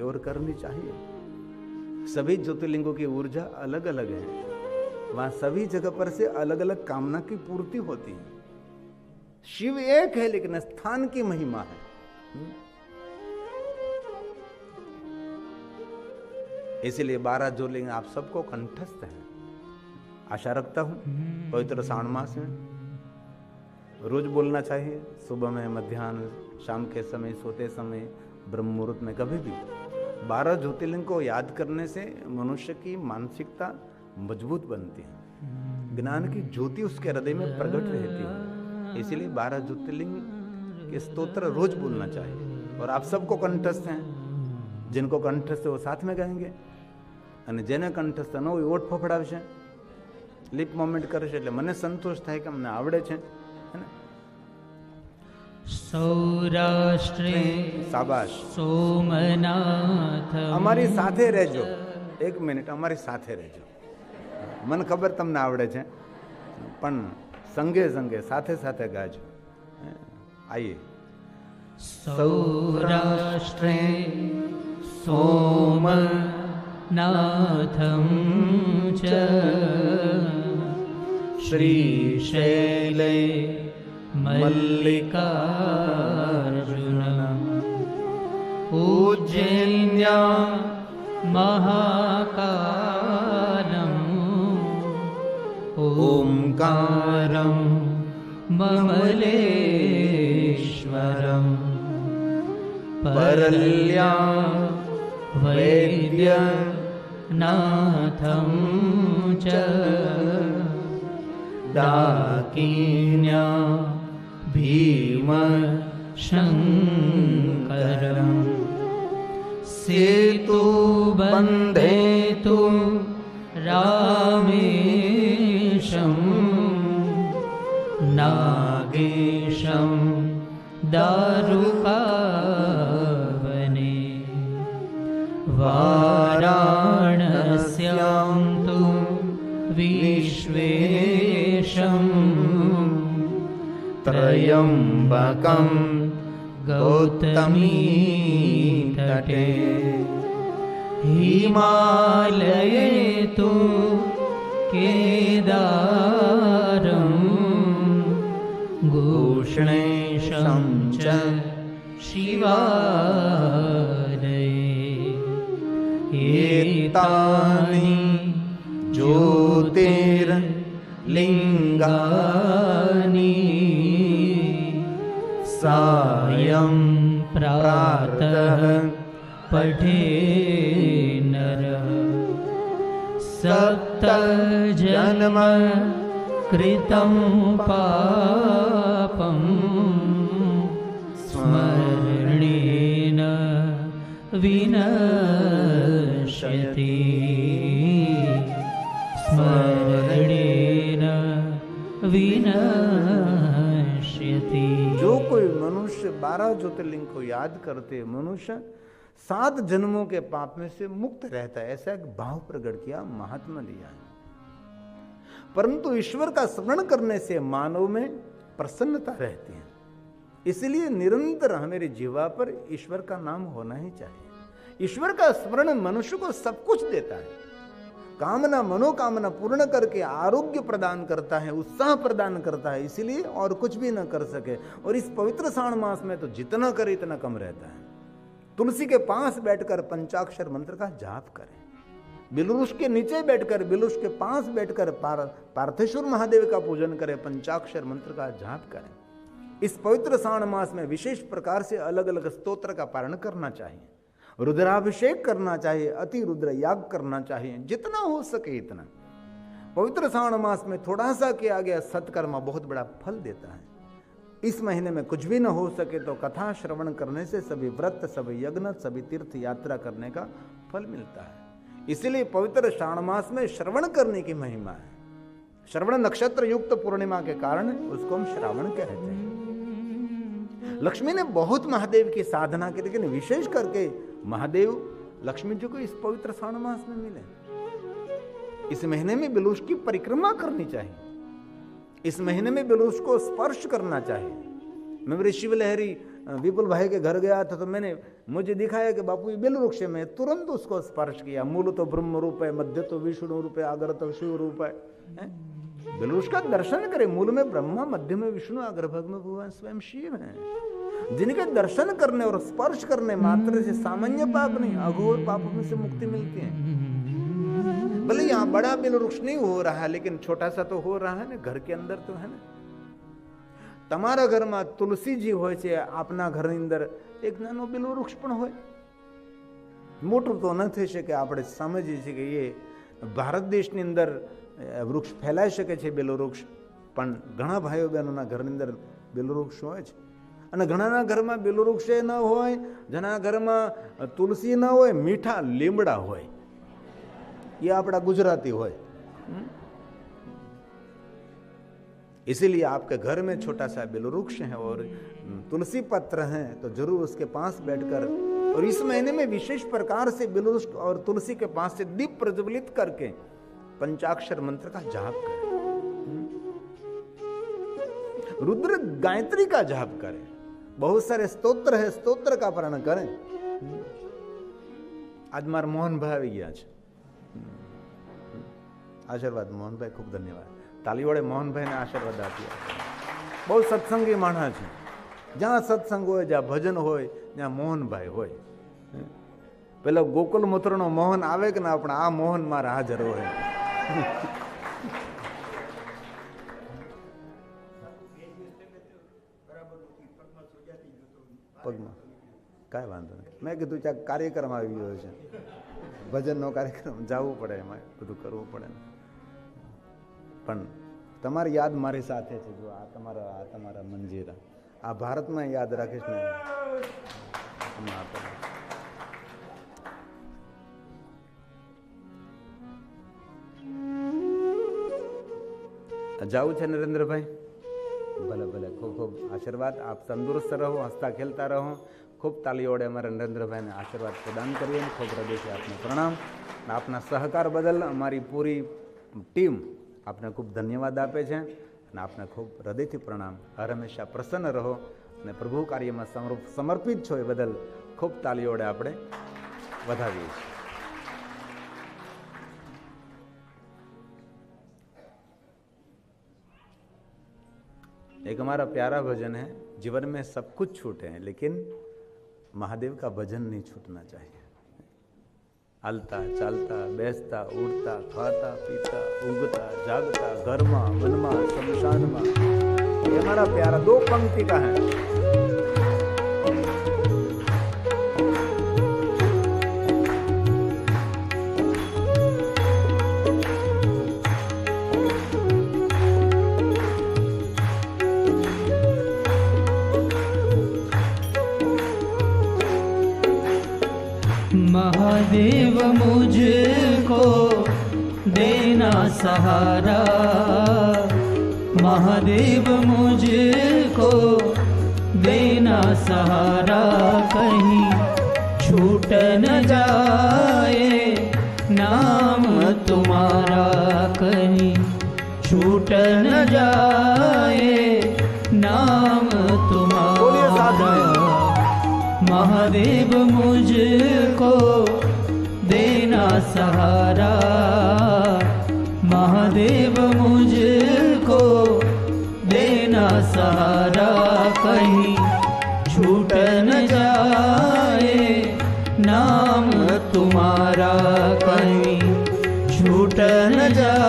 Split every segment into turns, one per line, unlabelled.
और करनी चाहिए। सभी ज्योतिर्लिंगों की ऊर्जा अलग अलग है। वहाँ सभी जगह पर से अलग अलग कामना की पूर्ति होती है। शिव एक है, लेकिन स्थान की महिमा है। इसलिए बारह ज्योतिर्लिंग आप सबको कंठस्थ हैं। आशा रखता हूँ पवित्र श्रावण मास में रोज बोलना चाहिए, सुबह में, मध्यान्ह, शाम के समय, सोते समय, ब्रह्म मुहूर्त में कभी भी। बारह ज्योतिर्लिंग को याद करने से मनुष्य की मानसिकता मजबूत बनती है ज्ञान की ज्योति उसके हृदय में प्रकट रहती है इसीलिए बारह ज्योतिर्लिंग के स्तोत्र रोज बोलना चाहिए और आप सबको कंठस्थ हैं जिनको कंठस्थ है वो साथ में गाएंगे અને જેને કંઠસ્થ ન હોય ઓઠ ફફડાવશે લિપ મોમેન્ટ કરશે એટલે મને સંતોષ થાય કે અમને આવડે છે હે ને?
સૌરાષ્ટ્રે
શાબાશ.
સોમનાથ
અમારી સાથે રહેજો. એક મિનિટ અમારી સાથે રહેજો. મને ખબર તમને આવડે છે પણ સંગે સંગે સાથે સાથે ગાજો. આઈએ.
સૌરાષ્ટ્રે સોમનાથમ ચ શ્રીશૈલે मल्लिकार्जुन। पूज्येन्या महाकारम् ॐकारं ममलेश्वरम्। परल्या वैद्यनाथं च। दाकिन्या भीमशङ्करम्। सेतु बन्धे तु रामेशं नागेशं दारुकावने। वाराणस्यां तु विश्वे त्र्यम्बकं गौतमी तटे हिमालये तु केदारम् गूष्णेशं च शिवारेतानि ज्योतिर्लिङ्गा सायं प्रातः पठे नर। सप्तजन्म कृतं पापम् स्मरणेन विनशति स्मरणेन
विन कोई मनुष्य, बारह ज्योतिर्लिंग को याद करते मनुष्य सात जन्मों के पाप में से मुक्त रहता है। ऐसा एक भाव प्रकट किया महात्मा दिया परंतु ईश्वर का स्मरण करने से मानव में प्रसन्नता रहती है। इसलिए निरंतर हमारी जीवा पर ईश्वर का नाम होना ही चाहिए। ईश्वर का स्मरण मनुष्य को सब कुछ देता है। कामना मनोकामना पूर्ण करके आरोग्य प्रदान करता है उत्साह प्रदान करता है इसीलिए और कुछ भी न कर सके। और इस पवित्र श्रावण मास में तो जितना करे इतना कम रहता है। तुलसी के पास बैठकर पंचाक्षर मंत्र का जाप करें। बिलुरुष के नीचे बैठकर बिलुष के पास बैठकर पार, पार्थेश्वर महादेव का पूजन करें पंचाक्षर मंत्र का जाप करें। इस पवित्र श्रावण मास में विशेष प्रकार से अलग अलग स्तोत्र का पारण करना चाहिए। रुद्राभिषेक करना चाहिए, अति रुद्र याग करना चाहिए, जितना हो सके इतना। पवित्र श्रावण मास में थोड़ा सा किया गया सत्कर्म बहुत बड़ा फल देता है। इस महीने में कुछ भी न हो सके तो कथा श्रवण करने से सभी व्रत, सभी यज्ञ, सभी तीर्थ यात्रा करने का फल मिलता है। इसलिए पवित्र श्रावण मास में श्रवण करने की महिमा है। श्रवण नक्षत्र युक्त पूर्णिमा के कारण उसको हम श्रावण कहते हैं। लक्ष्मी ने बहुत महादेव की साधना की, लेकिन विशेष करके महादेव लक्ष्मी जी को इस पवित्र श्रावण मास में मिले। इस महीने में बिलुष की परिक्रमा करनी चाहिए। इस महीने में बिलुष को स्पर्श करना चाहिए। मैं शिव लहरी विपुल भाई के घर गया था तो मैंने मुझे दिखाया कि बापू बिल वृक्ष में तुरंत उसको स्पर्श किया। मूल तो ब्रह्म रूप है मध्य तो विष्णु रूप है आगर तो शिव रूप है, है? बिल वृक्ष का दर्शन करे मूल में ब्रह्मा मध्य में विष्णु अग्रभाग में भगवान स्वयं शिव है जिनके दर्शन करने और स्पर्श करने मात्र से सामान्य पाप नहीं अघोर पाप में से मुक्ति मिलती है भले यहाँ बड़ा बिल वृक्ष नहीं हो रहा है लेकिन छोटा सा तो हो रहा है ना घर के अंदर तो है ना તમારા ઘરમાં તુલસીજી હોય છે આપના ઘરની અંદર એક નાનો બિલો વૃક્ષ પણ હોય મોટું તો ન થઈ શકે આપણે સમજીએ છીએ કે એ ભારત દેશની અંદર વૃક્ષ ફેલાઈ શકે છે બેલો વૃક્ષ પણ ઘણા ભાઈઓ બહેનોના ઘરની અંદર બેલો વૃક્ષ હોય છે અને ઘણાના ઘરમાં બેલો વૃક્ષ ન હોય જેના ઘરમાં તુલસી ન હોય મીઠા લીમડા હોય એ આપણા ગુજરાતી હોય इसीलिए आपके घर में छोटा सा बिल वृक्ष है और तुलसी पत्र हैं तो जरूर उसके पास बैठकर और इस महीने में विशेष प्रकार से बिल वृक्ष और तुलसी के पास से दीप प्रज्वलित करके पंचाक्षर मंत्र का जाप करें रुद्र गायत्री का जाप करें बहुत सारे स्तोत्र है स्तोत्र का प्रण करें आज मार मोहन भाई આવી ગયા છે આશીર્વાદ મોહનભાઈ ખૂબ ધન્યવાદ તાલી વડે મોહનભાઈને આશીર્વાદ આપ્યા બહુ સત્સંગી માણસ છે જ્યાં સત્સંગ હોય જ્યાં ભજન હોય ત્યાં મોહનભાઈ હોય પેલો ગોકુલ મૂત્રનો મોહન આવે કે ના પણ આ મોહન મારા હાજર હોય પગમાં. કાંઈ વાંધો નહીં મેં કીધું ત્યાં કાર્યક્રમ આવી ગયો છે. ભજનનો કાર્યક્રમ જવું પડે એમાં, બધું કરવું પડે પણ તમારી યાદ મારી સાથે છે જો આ તમારા આ તમારા મંજીરા. આ ભારતમાં યાદ રાખીશ ને. જાવું છે નરેન્દ્રભાઈ? ભલે ભલે. ખૂબ ખૂબ આશીર્વાદ. આપ તંદુરસ્ત રહો, હસતા ખેલતા રહો. ખૂબ તાલીઓડે અમારા નરેન્દ્રભાઈને આશીર્વાદ પ્રદાન કરીએ ખૂબ હૃદયથી આપને પ્રણામ. આપના સહકાર બદલ અમારી પૂરી ટીમ આપને ખૂબ ધન્યવાદ આપે છે. અને આપને ખૂબ હૃદયથી પ્રણામ. હર હંમેશા પ્રસન્ન રહો અને પ્રભુ કાર્યમાં સમર્પિત છો એ બદલ ખૂબ તાલીઓડે આપણે વધાવીએ છીએ. एक हमारा प्यारा भजन है, जीवन में सब कुछ छूटे हैं, लेकिन महादेव का भजन नहीं छूटना चाहिए। हलता चालता बेचता उड़ता, खाता, पीता, उगता, जागता, गर्मा, मनमा शमशान ये हमारा प्यारा दो पंक्ति का है।
महादेव मुझको देना सहारा। महादेव मुझको देना सहारा। कहीं छूट न जाए नाम तुम्हारा। कहीं छूट न जाए नाम तुम्हारा। महादेव मुझको सहारा। महादेव मुझको देना सहारा। कहीं छूट न जाए नाम तुम्हारा। कहीं छूट न जाए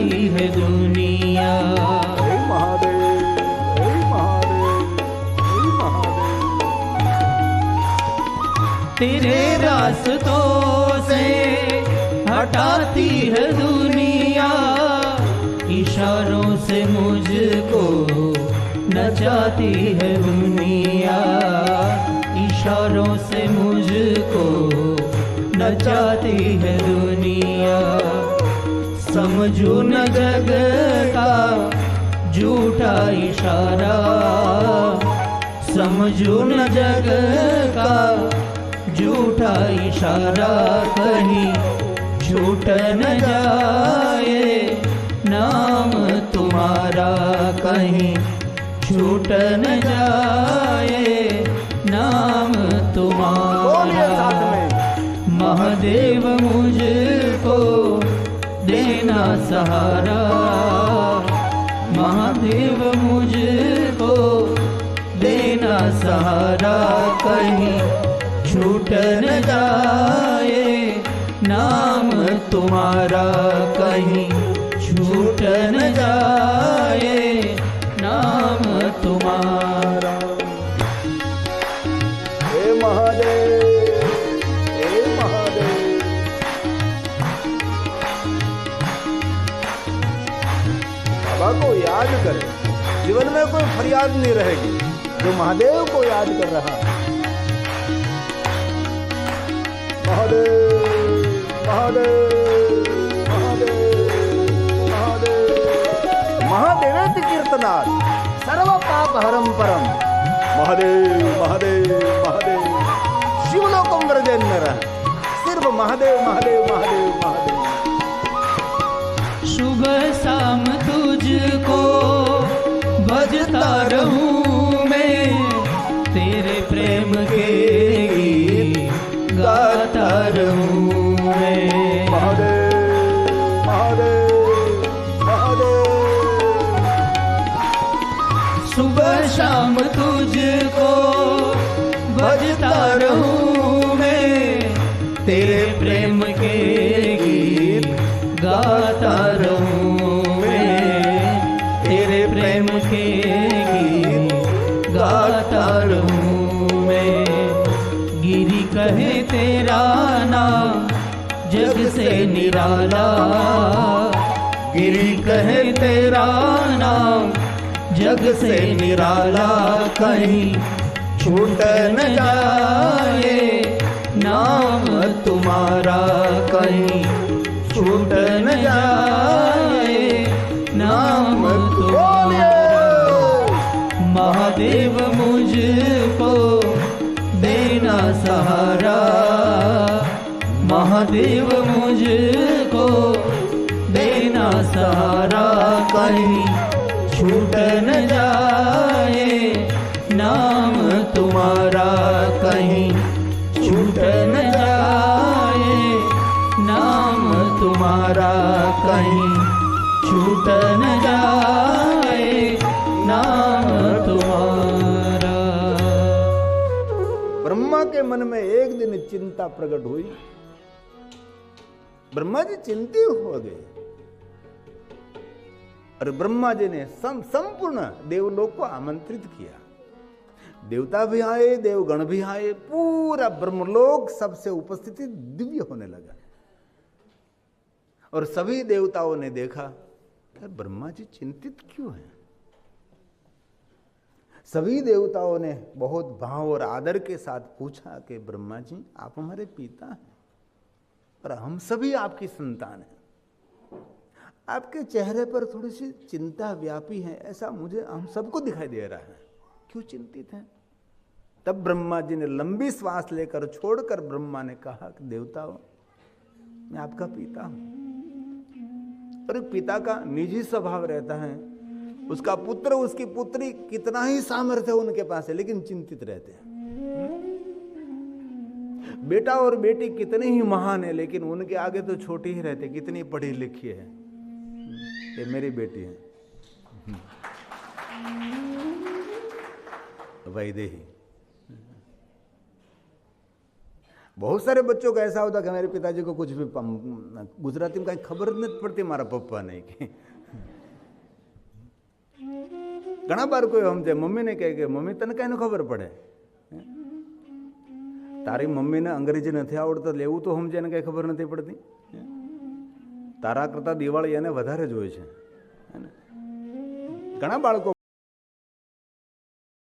नचाती है दुनिया। तेरे रास्तों से हटाती है दुनिया। इशारों से मुझको नचाती है दुनिया। इशारों से मुझको नचाती है दुनिया। समझू न जग का झूठा इशारा। समझू न जग का झूठा इशारा। कहीं झूठ न जाए नाम तुम्हारा। कहीं छूट न जाए नाम तुम्हारा। महादेव मुझको देना सहारा। महादेव मुझको देना सहारा, कहीं छूट न जाए। नाम तुम्हारा कहीं छूट न जाए। नाम तुम्हारा
बाबा को याद करें जीवन में कोई फरियाद नहीं रहेगी जो महादेव को याद कर रहा है महादेव महादेव महादेव महादेव कीर्तनात् सर्व पाप हरम परम महादेव महादेव महादेव शिवलोकम व्रजेंद्र सिर्फ़ महादेव महादेव महादेव महादेव
शुभ शाम तुझको भजता रहूँ मैं। तेरे प्रेम के गीत गाता रहूँ मैं। सुबह शाम तुझको भजता रहूँ मैं। तेरे प्रेम के गीत गाता रहूँ गीत गाता रहूँ मैं गिरी कहे तेरा नाम, जग से निराला। गिरी कहे तेरा नाम, जग से निराला। कहीं छूट न जाए नाम तुम्हारा, कहीं छूट न जाए। महादेव मुझको देना सहारा। महादेव मुझको देना सहारा। कहीं छूट न जाए नाम तुम्हारा। कहीं छूट न जाए नाम तुम्हारा। कहीं छूट न
के मन में एक दिन चिंता प्रकट हुई। ब्रह्मा जी चिंतित हो गए। और ब्रह्मा जी ने सम, संपूर्ण देवलोक को आमंत्रित किया। देवता भी आए देवगण भी आए पूरा ब्रह्मलोक सबसे उपस्थिति दिव्य होने लगा। और सभी देवताओं ने देखा ब्रह्मा जी चिंतित क्यों हैं? सभी देवताओं ने बहुत भाव और आदर के साथ पूछा कि ब्रह्मा जी, आप हमारे पिता हैं और हम सभी आपकी संतान हैं। आपके चेहरे पर थोड़ी सी चिंता व्यापी है, ऐसा मुझे, हम सबको दिखाई दे रहा है। क्यों चिंतित हैं? तब ब्रह्मा जी ने लंबी श्वास लेकर छोड़कर ब्रह्मा ने कहा कि देवताओं, मैं आपका पिता हूँ। और पिता का निजी स्वभाव रहता है उसका पुत्र, उसकी पुत्री कितना ही सामर्थ्य उनके पास है, लेकिन चिंतित रहते हैं। बेटा और बेटी कितने ही महान है, लेकिन उनके आगे तो छोटी ही रहते कितनी पढ़ी लिखी है। ये मेरी बेटी है। वैदेही। बहुत सारे बच्चों का ऐसा होता कि मेरे पिताजी को कुछ भी गुजराती में कहीं खबर नहीं पड़ती, हमारा पप्पा नहीं, कि ઘણા બાળકો સમજે મમ્મીને કહે કે, મમ્મી, તને કાંઈ ખબર પડે. તારી મમ્મીને અંગ્રેજી નથી આવડતું લેવું તો સમજે એને કાંઈ ખબર નથી પડતી. તારા કરતા દિવાળી એને વધારે જ હોય છે. ઘણા બાળકો